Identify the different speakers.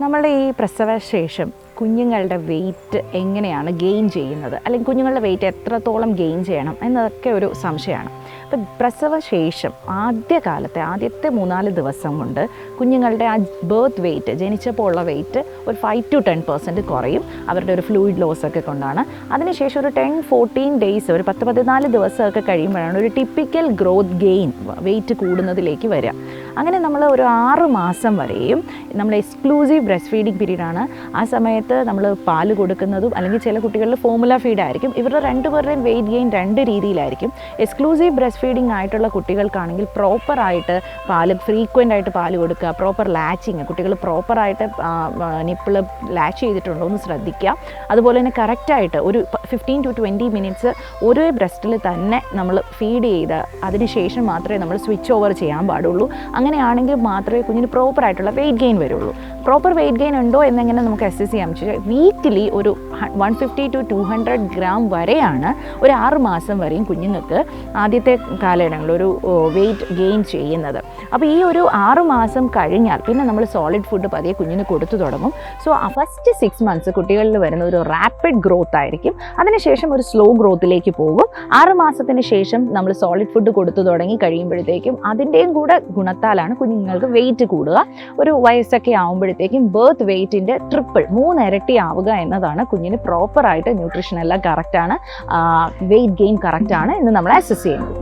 Speaker 1: നമ്മളുടെ ഈ പ്രസവശേഷം കുഞ്ഞുങ്ങളുടെ വെയിറ്റ് എങ്ങനെയാണ് ഗെയിൻ ചെയ്യുന്നത്? അല്ലെങ്കിൽ കുഞ്ഞുങ്ങളുടെ വെയിറ്റ് എത്രത്തോളം ഗെയിൻ ചെയ്യണം എന്നതൊക്കെ ഒരു സംശയമാണ്. അപ്പം പ്രസവശേഷം ആദ്യകാലത്തെ ആദ്യത്തെ മൂന്നാൽ ദിവസം കൊണ്ട് കുഞ്ഞുങ്ങളുടെ ആ ബേർത്ത് വെയിറ്റ് ജനിച്ചപ്പോൾ ഉള്ള വെയിറ്റ് ഒരു ഫൈവ് ടു ടെൻ പെർസെന്റ് കുറയും. അവരുടെ ഒരു ഫ്ലൂയിഡ് ലോസ് ഒക്കെ കൊണ്ടാണ്. അതിനുശേഷം ഒരു ടെൻ ഫോർട്ടീൻ ഡേയ്സ് ഒരു പത്ത് പതിനാല് ദിവസമൊക്കെ കഴിയുമ്പോഴാണ് ഒരു ടിപ്പിക്കൽ ഗ്രോത്ത് ഗെയിൻ വെയിറ്റ് കൂടുന്നതിലേക്ക് വരിക. അങ്ങനെ നമ്മൾ ഒരു ആറ് മാസം വരെയും നമ്മൾ എക്സ്ക്ലൂസീവ് ബ്രസ്റ്റ് ഫീഡിങ് പീരീഡാണ് ആ സമയത്ത് നമ്മൾ പാൽ കൊടുക്കുന്നതും അല്ലെങ്കിൽ ചില കുട്ടികളിൽ ഫോമുല ഫീഡായിരിക്കും ഇവരുടെ രണ്ടുപേരുടെയും വെയിറ്റ് ഗെയിൻ രണ്ട് രീതിയിലായിരിക്കും. എക്സ്ക്ലൂസീവ് ബ്രസ്റ്റ് ഫീഡിംഗ് ആയിട്ടുള്ള കുട്ടികൾക്കാണെങ്കിൽ പ്രോപ്പറായിട്ട് പാൽ ഫ്രീക്വന്റ് ആയിട്ട് പാൽ കൊടുക്കുക പ്രോപ്പർ ലാച്ചിങ് കുട്ടികൾ പ്രോപ്പറായിട്ട് നിപ്പിൾ ലാച്ച് ചെയ്തിട്ടുണ്ടോ എന്ന് ശ്രദ്ധിക്കുക. അതുപോലെ തന്നെ കറക്റ്റായിട്ട് ഒരു ഫിഫ്റ്റീൻ ടു ട്വന്റി മിനിറ്റ്സ് ഒരേ ബ്രസ്റ്റിൽ തന്നെ നമ്മൾ ഫീഡ് ചെയ്ത് അതിന് ശേഷം മാത്രമേ നമ്മൾ സ്വിച്ച് ഓവർ ചെയ്യാൻ പാടുള്ളൂ. അങ്ങനെയാണെങ്കിൽ മാത്രമേ കുഞ്ഞിന് പ്രോപ്പറായിട്ടുള്ള വെയിറ്റ് ഗെയിൻ വരുള്ളൂ. പ്രോപ്പർ വെയിറ്റ് ഗെയിൻ ഉണ്ടോ എന്നെങ്ങനെ നമുക്ക് അസസ് ചെയ്യാൻ വെച്ചാൽ വീക്കിലി ഒരു one fifty to two hundred gram വരെയാണ് ഒരു ആറ് മാസം വരെയും കുഞ്ഞുങ്ങൾക്ക് ആദ്യത്തെ കാലയളവിൽ ഒരു വെയിറ്റ് ഗെയിൻ ചെയ്യുന്നത്. അപ്പോൾ ഈ ഒരു ആറ് മാസം കഴിഞ്ഞാൽ പിന്നെ നമ്മൾ സോളിഡ് ഫുഡ് പതിയെ കുഞ്ഞിന് കൊടുത്തു തുടങ്ങും. സോ ഫസ്റ്റ് സിക്സ് മന്ത്സ് കുട്ടികളിൽ വരുന്ന ഒരു റാപ്പിഡ് ഗ്രോത്ത് ആയിരിക്കും. അതിനുശേഷം ഒരു സ്ലോ ഗ്രോത്തിലേക്ക് പോകും. ആറ് മാസത്തിന് ശേഷം നമ്മൾ സോളിഡ് ഫുഡ് കൊടുത്തു തുടങ്ങി കഴിയുമ്പോഴത്തേക്കും അതിന്റെയും കൂടെ ഗുണത്താലാണ് കുഞ്ഞുങ്ങൾക്ക് വെയിറ്റ് കൂടുക. ഒരു വയസ്സൊക്കെ ആകുമ്പോഴത്തേക്കും ബേർത്ത് വെയിറ്റിന്റെ ട്രിപ്പിൾ മൂന്നിരട്ടി ആവുക എന്നതാണ് കുഞ്ഞിന് പ്രോപ്പറായിട്ട് ന്യൂട്രീഷൻ എല്ലാം കറക്റ്റാണ് വെയിറ്റ് ഗെയിൻ കറക്റ്റാണ് എന്ന് നമ്മൾ അസസ് ചെയ്യുന്നത്.